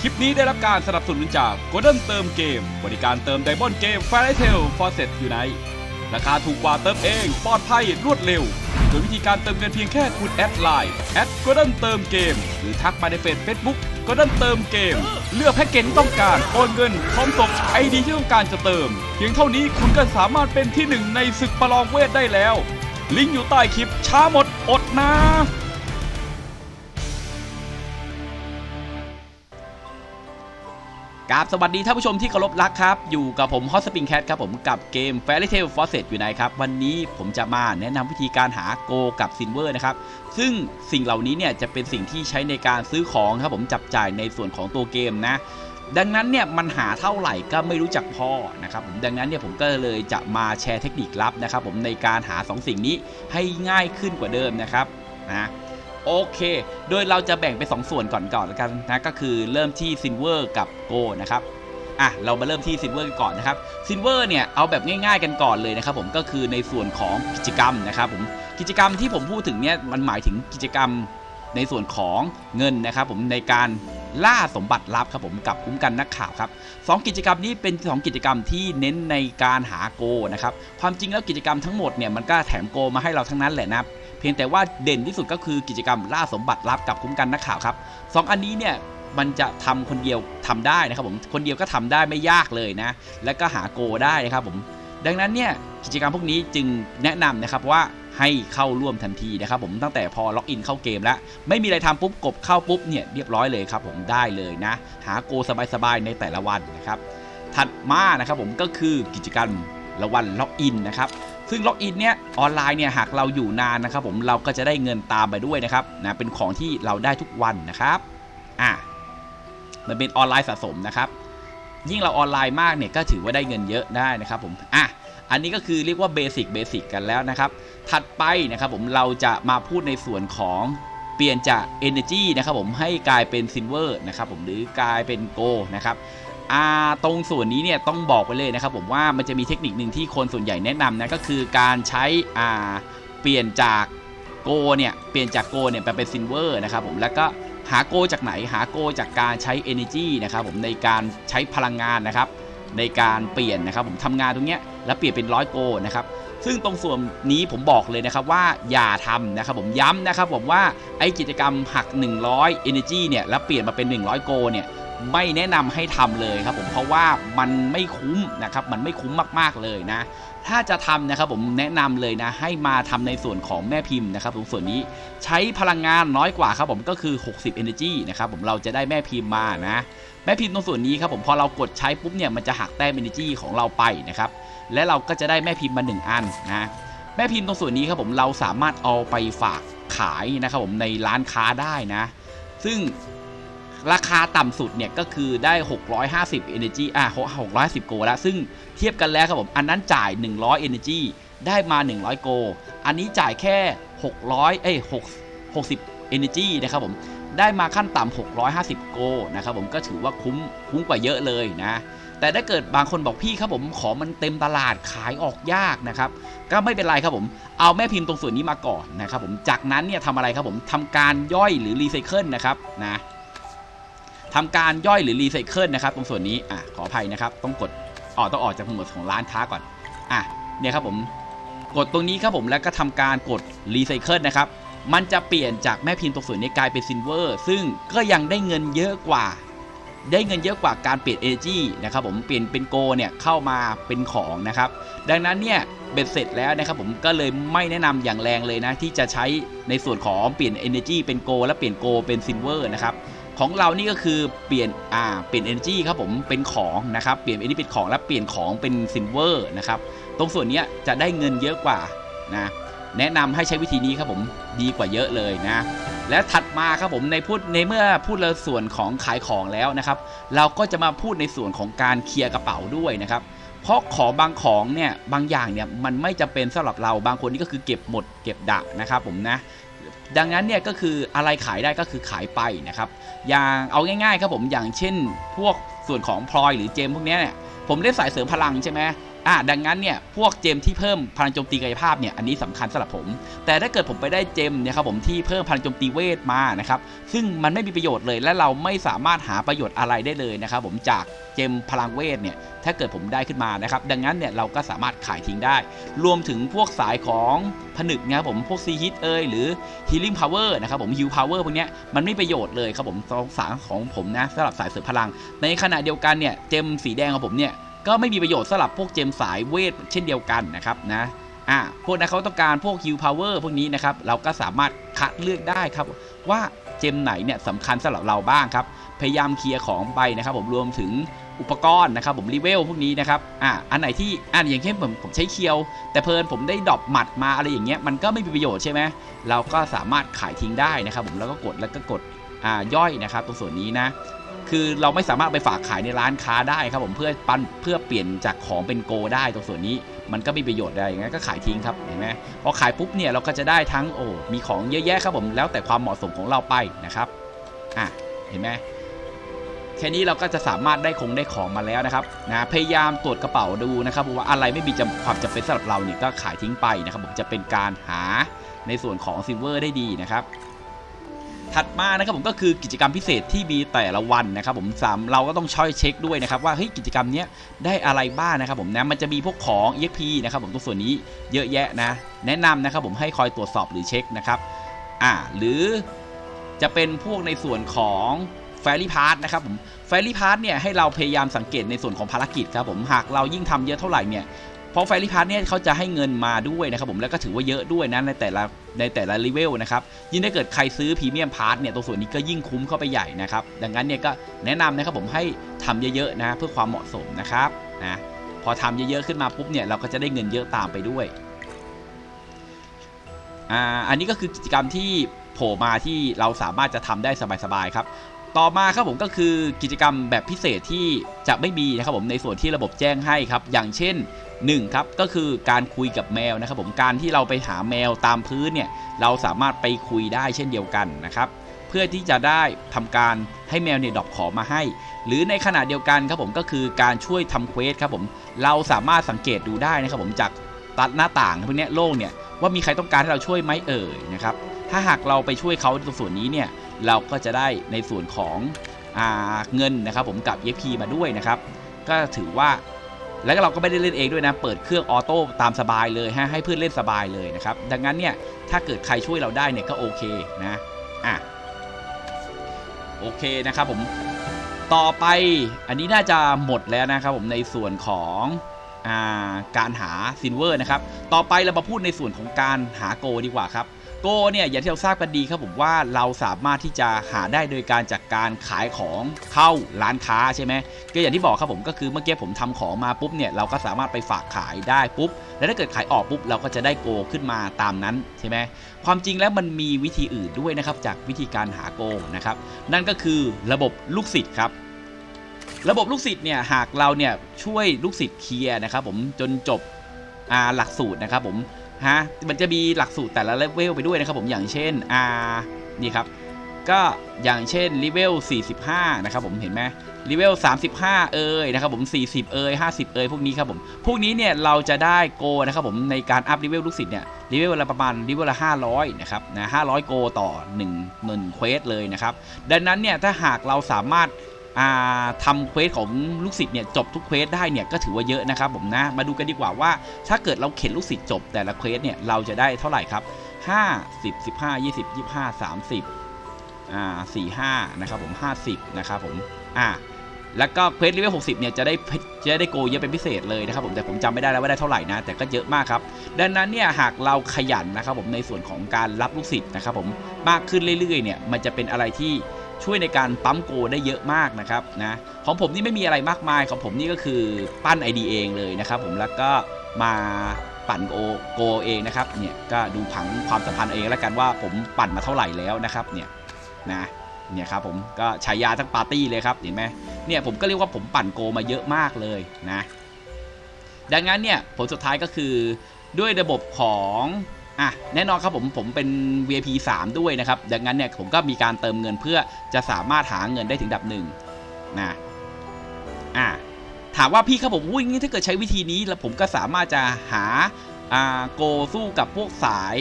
คลิปนี้ได้รับการสนับสนุนจาก Golden เติมเกม บริการเติมไดมอนด์เกม f a i r y t a l Faucet Unite ราคาถูกกว่าเติมเองปลอดภัยรวดเร็ว โดยวิธีการเติมเงินเพียงแค่คุณแอดไลน์แอด Golden เติมเกม หรือทักมาในเฟซ Facebook Golden เติมเกม เลือกแพ็กเกจที่ต้องการโอนเงินพร้อมส่งไอดีที่ต้องการจะเติม เพียงเท่านี้คุณก็สามารถเป็นที่หนึ่งในศึกประลองเวทได้แล้ว ลิงก์อยู่ใต้คลิปช้าหมดอดนะ กราบสวัสดีท่านผู้ชมที่เคารพรักครับ อยู่กับผมฮอสปริงแคทครับผมกับเกม Fairy Tail Faucet อยู่ไหนครับ วันนี้ผมจะมาแนะนำวิธีการหาโกกับซินเวอร์นะครับ ซึ่งสิ่งเหล่านี้เนี่ยจะเป็นสิ่งที่ใช้ในการซื้อของครับผมจับจ่ายในส่วนของตัวเกมนะ ดังนั้นเนี่ยมันหาเท่าไหร่ก็ไม่รู้จักพอนะครับผมดังนั้นเนี่ยผมก็เลยจะมาแชร์เทคนิคลับนะครับผมในการหา2สิ่งนี้ให้ง่ายขึ้นกว่าเดิมนะครับนะ โอเค โดยเราจะแบ่งเป็น 2 ส่วนก่อนก่อนแล้วกันนะก็คือเริ่มที่ซินเวอร์กับโกนะครับอะเรามาเริ่มที่ซินเวอร์ก่อนนะครับซินเวอร์เนี่ยเอาแบบง่ายๆกันก่อนเลยนะครับผมก็คือในส่วนของกิจกรรมนะครับผมกิจกรรมที่ผมพูดถึงเนี่ยมันหมายถึงกิจกรรม ในส่วนของเงินนะครับผมในการล่าสมบัติลับครับผมกับคุ้มกันนักข่าวครับสองกิจกรรมนี้เป็นสองกิจกรรมที่เน้นในการหาโกนะครับความจริงแล้วกิจกรรมทั้งหมดเนี่ยมันก็แถมโกมาให้เราทั้งนั้นแหละนะเพียงแต่ว่าเด่นที่สุดก็คือกิจกรรมล่าสมบัติลับกับคุ้มกันนักข่าวครับสองอันนี้เนี่ยมันจะทำคนเดียวทำได้นะครับผมคนเดียวก็ทำได้ไม่ยากเลยนะ และก็หาโกได้นะครับผมดังนั้นเนี่ยกิจกรรมพวกนี้จึงแนะนำนะครับว่า ให้เข้าร่วมทันทีนะครับผมตั้งแต่พอล็อกอินเข้าเกมแล้ว ไม่มีอะไรทำปุ๊บกบเข้าปุ๊บเนี่ยเรียบร้อยเลยครับผมได้เลยนะ หาโกสบายๆในแต่ละวันนะครับถัดมานะครับผมก็คือกิจกรรมละวันล็อกอินนะครับซึ่งล็อกอินเนี่ยออนไลน์เนี่ยหากเราอยู่นานนะครับผมเราก็จะได้เงินตามไปด้วยนะครับนะเป็นของที่เราได้ทุกวันนะครับอะมันเป็นออนไลน์สะสมนะครับยิ่งเราออนไลน์มากเนี่ยก็ถือว่าได้เงินเยอะได้นะครับผมอะ อันนี้ก็คือเรียกว่าเบสิกเบสิกกันแล้วนะครับ ถัดไปนะครับผมเราจะมาพูดในส่วนของเปลี่ยนจาก Energy นะครับผมให้กลายเป็น Silver นะครับผมหรือกลายเป็น Go นะครับอ่าตรงส่วนนี้เนี่ยต้องบอกไปเลยนะครับผมว่ามันจะมีเทคนิคหนึ่งที่คนส่วนใหญ่แนะนำนะก็คือการใช้อ่าเปลี่ยนจากโกเนี่ยเปลี่ยนจากโกเนี่ยไปเป็นซินเวอร์นะครับผมแล้วก็หาโกจากไหนหาโกจากการใช้ Energy นะครับผมในการใช้พลังงานนะครับในการเปลี่ยนนะครับผมทำงานตรงเนี้ย แล้วเปลี่ยนเป็นร้อยโกนะครับซึ่งตรงส่วนนี้ผมบอกเลยนะครับว่าอย่าทำนะครับผมย้ำนะครับผมว่าไอกิจกรรมหัก 100 Energy เนี่ยแล้วเปลี่ยนมาเป็น 100 โกเนี่ยไม่แนะนำให้ทำเลยครับผมเพราะว่ามันไม่คุ้มนะครับมันไม่คุ้มมากๆเลยนะ ถ้าจะทำนะครับผมแนะนำเลยนะ ให้มาทำในส่วนของแม่พิมพ์นะครับตรงส่วนนี้ใช้พลังงานน้อยกว่าครับผมก็คือ 60 Energy นะครับผมเราจะได้แม่พิมพ์มานะ แม่พิมพ์ตรงส่วนนี้ครับผมพอเรากดใช้ปุ๊บเนี่ยมันจะหักแต้ม Energy ของเราไปนะครับ และเราก็จะได้แม่พิมพ์มา 1 อันนะแม่พิมพ์ตรงส่วนนี้ครับผมเราสามารถเอาไปฝากขายนะครับผมในร้านค้าได้นะ ซึ่งราคาต่ำสุดเนี่ยก็คือได้ 650 Energy อะ650 โกแล้ว ซึ่งเทียบกันแล้วครับผมอันนั้นจ่าย 100 Energy ได้มา 100 โก อันนี้จ่ายแค่ 600 เอ้ย6 60 Energy นะครับผม ได้มาขั้นต่ำ650 โกนะครับผมก็ถือว่าคุ้มคุ้มกว่าเยอะเลยนะแต่ถ้าเกิดบางคนบอกพี่ครับผมขอมันเต็มตลาดขายออกยากนะครับก็ไม่เป็นไรครับผมเอาแม่พิมพ์ตรงส่วนนี้มาก่อนนะครับผมจากนั้นเนี่ยทำอะไรครับผมทำการย่อยหรือรีไซเคิลนะครับนะทำการย่อยหรือรีไซเคิลนะครับตรงส่วนนี้อะขออภัยนะครับ ต้องกดออกต้องออกจากหมวดของร้านค้าก่อนอะเนี่ยครับผมกดตรงนี้ครับผมแล้วก็ทำการกดรีไซเคิลนะครับ มันจะเปลี่ยนจากแม่พิมพ์ตรงส่วนนี้กลายเป็นซินเวอร์ซึ่งก็ยังได้เงินเยอะกว่า ได้เงินเยอะกว่าการเปลี่ยนเอจีนะครับผมเปลี่ยนเป็นโกเนี่ยเข้ามาเป็นของนะครับ ดังนั้นเนี่ยเบ็ดเสร็จแล้วนะครับผมก็เลยไม่แนะนำอย่างแรงเลยนะ ที่จะใช้ในส่วนของเปลี่ยน Energy เป็นโกและเปลี่ยนโกเป็นซินเวอร์นะครับของเรานี่ก็คือเปลี่ยนอ่าเปลี่ยน Energy ครับผมเป็นของนะครับเปลี่ยน Energy เป็นของและเปลี่ยนของเป็นซินเวอร์นะครับตรงส่วนนี้จะได้เงินเยอะกว่านะ แนะนำให้ใช้วิธีนี้ครับผมดีกว่าเยอะเลยนะ และถัดมาครับผมในพูดในเมื่อพูดในส่วนของขายของแล้วนะครับ เราก็จะมาพูดในส่วนของการเคลียร์กระเป๋าด้วยนะครับ เพราะของบางของเนี่ยบางอย่างเนี่ยมันไม่จำเป็นสำหรับเราบางคนนี่ก็คือเก็บหมดเก็บดะนะครับผมนะดังนั้นเนี่ยก็คืออะไรขายได้ก็คือขายไปนะครับอย่างเอาง่ายๆครับผมอย่างเช่น พวกส่วนของพลอยหรือเจมพวกนี้เนี่ยผมเล่นสายเสริมพลังใช่ไหม อะดังนั้นเนี่ยพวกเจมที่เพิ่มพลังโจมตีกายภาพเนี่ยอันนี้สำคัญสำหรับผม แต่ถ้าเกิดผมไปได้เจมเนี่ยครับผมที่เพิ่มพลังโจมตีเวทมานะครับซึ่งมันไม่มีประโยชน์เลยและเราไม่สามารถหาประโยชน์อะไรได้เลยนะครับผมจากเจมพลังเวทเนี่ยถ้าเกิดผมได้ขึ้นมานะครับดังนั้นเนี่ยเราก็สามารถขายทิ้งได้ รวมถึงพวกสายของผนึกนะครับผมพวกซีฮิตเอยหรือ healing power นะครับผม heal power พวกเนี้ยมันไม่ประโยชน์เลยครับผมสองสารของผมนะสำหรับสายเสริมพลัง ในขณะเดียวกันเนี่ยเจมสีแดงของผมเนี่ย ก็ไม่มีประโยชน์สำหรับพวกเจมสายเวทเช่นเดียวกันนะครับนะอะพวกนั้นเขาต้องการพวก heal power พวกนี้นะครับเราก็สามารถคัดเลือกได้ครับว่าเจมไหนเนี่ยสำคัญสำหรับเราบ้างครับพยายามเคลียร์ของไปนะครับ ผมรวมถึงอุปกรณ์นะครับผมรีเวลพวกนี้นะครับอะอันไหนที่อะอย่างเช่นผมผมใช้เคียว แต่เพลินผมได้ดรอปหมัดมาอะไรอย่างเงี้ยมันก็ไม่มีประโยชน์ใช่ไหมเราก็สามารถขายทิ้งได้นะครับผมแล้วก็กดแล้วก็กด ย่อยนะครับตรงส่วนนี้นะ คือเราไม่สามารถไปฝากขายในร้านค้าได้ครับผมเพื่อปันเพื่อเปลี่ยนจากของเป็นโกได้ตรงส่วนนี้มันก็มีประโยชน์อะไรอย่างเงี้ยก็ขายทิ้งครับเห็นไหมพอขายปุ๊บเนี่ยเราก็จะได้ทั้งโอ้มีของเยอะแยะครับผมแล้วแต่ความเหมาะสมของเราไปนะครับอะเห็นไหมแค่นี้เราก็จะสามารถได้คงได้ของมาแล้วนะครับนะพยายามตรวจกระเป๋าดูนะครับว่าอะไรไม่มีจำความจำเป็นสำหรับเราเนี่ยก็ขายทิ้งไปนะครับผมจะเป็นการหาในส่วนของซิลเวอร์ได้ดีนะครับ ถัดมานะครับผมก็คือกิจกรรมพิเศษที่มีแต่ละวันนะครับผมสามเราก็ต้องช่อยเช็คด้วยนะครับว่าเฮ้ยกิจกรรมเนี้ยได้อะไรบ้างนะครับผมนะมันจะมีพวกของ EXP นะครับผมตรงส่วนนี้เยอะแยะนะ แนะนำนะครับผมให้คอยตรวจสอบหรือเช็คนะครับอ่าหรือจะเป็นพวกในส่วนของแฟรี่พาร์ทนะครับผมแฟรี่พาร์ทเนี่ยให้เราพยายามสังเกตในส่วนของภารกิจครับผมหากเรายิ่งทำเยอะเท่าไหร่เนี่ย เพราะไฟริพาร์ทเนี่ยเขาจะให้เงินมาด้วยนะครับผมแล้วก็ถือว่าเยอะด้วยนะในแต่ละในแต่ละเลเวลนะครับยิ่งถ้าเกิดใครซื้อพรีเมียมพาร์ทเนี่ยตรงส่วนนี้ก็ยิ่งคุ้มเข้าไปใหญ่นะครับดังนั้นเนี่ยก็แนะนำนะครับผมให้ทำเยอะๆนะเพื่อความเหมาะสมนะครับนะพอทำเยอะๆขึ้นมาปุ๊บเนี่ยเราก็จะได้เงินเยอะตามไปด้วยอ่าอันนี้ก็คือกิจกรรมที่โผล่มาที่เราสามารถจะทำได้สบายๆครับต่อมาครับผมก็คือกิจกรรมแบบพิเศษที่จะไม่มีนะครับผมในส่วนที่ระบบแจ้งให้ครับ อย่างเช่น 1ครับก็คือการคุยกับแมวนะครับผมการที่เราไปหาแมวตามพื้นเนี่ยเราสามารถไปคุยได้เช่นเดียวกันนะครับเพื่อที่จะได้ทำการให้แมวเนี่ยดอปขอมาให้ หรือในขณะเดียวกันครับผมก็คือการช่วยทำเควสครับผมเราสามารถสังเกตดูได้นะครับผมจากตัดหน้าต่างพวกนี้โล่งเนี่ยว่ามีใครต้องการให้เราช่วยไหมเอ่ยนะครับถ้าหากเราไปช่วยเขาตรงส่วนนี้เนี่ยเราก็จะได้ในส่วนของอเงินนะครับผมกับ EXP มาด้วยนะครับก็ถือว่า แล้วก็เราก็ไม่ได้เล่นเองด้วยนะ เปิดเครื่องออโต้ตามสบายเลยฮะให้เพื่อนเล่นสบายเลยนะครับ ดังนั้นเนี่ยถ้าเกิดใครช่วยเราได้เนี่ยก็โอเคนะอะโอเคนะครับผมต่อไปอันนี้น่าจะหมดแล้วนะครับผมในส่วนของอาการหาซินเวอร์นะครับ ต่อไปเรามาพูดในส่วนของการหาโกดีกว่าครับ โก้เนี่ยอย่างที่เราทราบกันดีครับผมว่าเราสามารถที่จะหาได้โดยการจากการขายของเข้าร้านค้าใช่ไหมก็อย่างที่บอกครับผมก็คือเมื่อกี้ผมทำของมาปุ๊บเนี่ยเราก็สามารถไปฝากขายได้ปุ๊บ แล้วถ้าเกิดขายออกปุ๊บเราก็จะได้โกขึ้นมาตามนั้นใช่ไหมความจริงแล้วมันมีวิธีอื่นด้วยนะครับจากวิธีการหาโกนะครับนั่นก็คือระบบลูกศิษย์ครับระบบลูกศิษย์เนี่ยหากเราเนี่ยช่วยลูกศิษย์เคลียร์นะครับผมจนจบอาหลักสูตรนะครับผม ฮะมันจะมีหลักสูตรแต่ละเลเวลไปด้วยนะครับผมอย่างเช่นอ่านี่ครับก็อย่างเช่นเลเวล 45 นะครับผมเห็นไหมเลเวล 35 เอยนะครับผม 40 เอย50 เอยพวกนี้ครับผมพวกนี้เนี่ยเราจะได้โกนะครับผมในการอัพเลเวลลูกศิษย์เนี่ยเลเวลละประมาณเลเวลละ 500 นะครับนะ500 โกต่อ1 1เควสเลยนะครับ ดังนั้นเนี่ยถ้าหากเราสามารถ ทำเควสของลูกศิษย์เนี่ยจบทุกเควสได้เนี่ยก็ถือว่าเยอะนะครับผมนะมาดูกันดีกว่าว่า ถ้าเกิดเราเข็นลูกศิษย์จบแต่ละเควสเนี่ยเราจะได้เท่าไหร่ครับ5 10 15 20 25 30อ่า45นะครับผม50นะครับผมอ่าแล้วก็เควสเลเวล60 เนี่ยจะได้จะได้โกเยอะเป็นพิเศษเลยนะครับผมแต่ผมจำไม่ได้แล้วว่าได้เท่าไหร่นะแต่ก็เยอะมากครับ ดังนั้นเนี่ยหากเราขยันนะครับผมในส่วนของการรับลูกศิษย์นะครับผมมากขึ้นเรื่อยๆเนี่ยมันจะเป็นอะไรที่ ช่วยในการปั๊มโกได้เยอะมากนะครับนะของผมนี่ไม่มีอะไรมากมายของผมนี่ก็คือปั้น ID เองเลยนะครับผมแล้วก็มาปั่นโกโกเองนะครับเนี่ยก็ดูผังความสัมพันธ์เองแล้วกันว่าผมปั่นมาเท่าไหร่แล้วนะครับเนี่ยนะเนี่ยครับผมก็ฉายาทั้งปาร์ตี้เลยครับเห็นไหมเนี่ยผมก็เรียกว่าผมปั่นโกมาเยอะมากเลยนะดังนั้นเนี่ยผลสุดท้ายก็คือด้วยระบบของ อะแน่นอนครับผมผมเป็น VIP 3 ด้วยนะครับดังนั้นเนี่ยผมก็มีการเติมเงินเพื่อจะสามารถหาเงินได้ถึงดับหนึ่งนะอะถามว่าพี่ครับผมอุ้ยงี้ถ้าเกิดใช้วิธีนี้แล้วผมก็สามารถจะหาอ่าโกสู้กับพวกสาย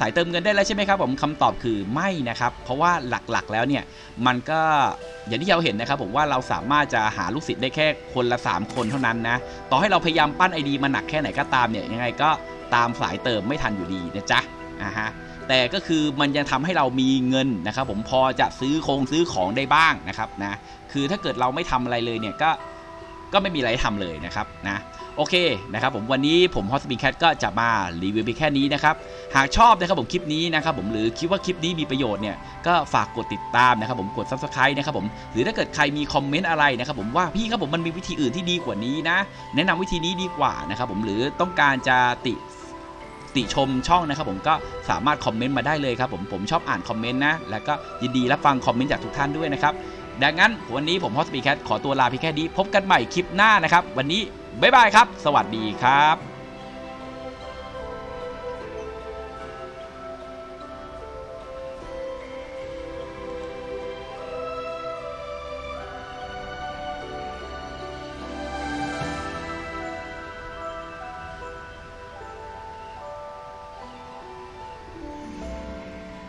สายเติมเงินได้แล้วใช่ไหมครับผมคำตอบคือไม่นะครับ เพราะว่าหลักๆแล้วเนี่ยมันก็อย่างที่เราเห็นนะครับผมว่าเราสามารถจะหาลูกศิษย์ได้แค่คนละ 3 คนเท่านั้นนะต่อให้เราพยายามปั้นไอดีมาหนักแค่ไหนก็ตามเนี่ยยังไงก็ตามสายเติมไม่ทันอยู่ดีนะจ๊ะอ่าฮะแต่ก็คือมันยังทำให้เรามีเงินนะครับผมพอจะซื้อคงซื้อของได้บ้างนะครับนะคือถ้าเกิดเราไม่ทำอะไรเลยเนี่ยก็ ก็ไม่มีอะไรทำเลยนะครับนะโอเคนะครับผมวันนี้ผมฮอสปีแคทก็จะมารีวิวไปแค่นี้นะครับหากชอบนะครับผมคลิปนี้นะครับผมหรือคิดว่าคลิปนี้มีประโยชน์เนี่ยก็ฝากกดติดตามนะครับผมกด subscribe นะครับผมหรือถ้าเกิดใครมีคอมเมนต์อะไรนะครับผมว่าพี่ครับผมมันมีวิธีอื่นที่ดีกว่านี้นะ แนะนำวิธีนี้ดีกว่านะครับผมหรือต้องการจะติติชมช่องนะครับผมก็สามารถคอมเมนต์มาได้เลยครับผมผมชอบอ่านคอมเมนต์นะแล้วก็ยินดีรับฟังคอมเมนต์จากทุกท่านด้วยนะครับ ดังนั้นวันนี้ผมฮอสปีแคทขอตัวลาเพียงแค่นี้พบกันใหม่คลิปหน้านะครับ วันนี้บ๊ายบายครับ สวัสดีครับ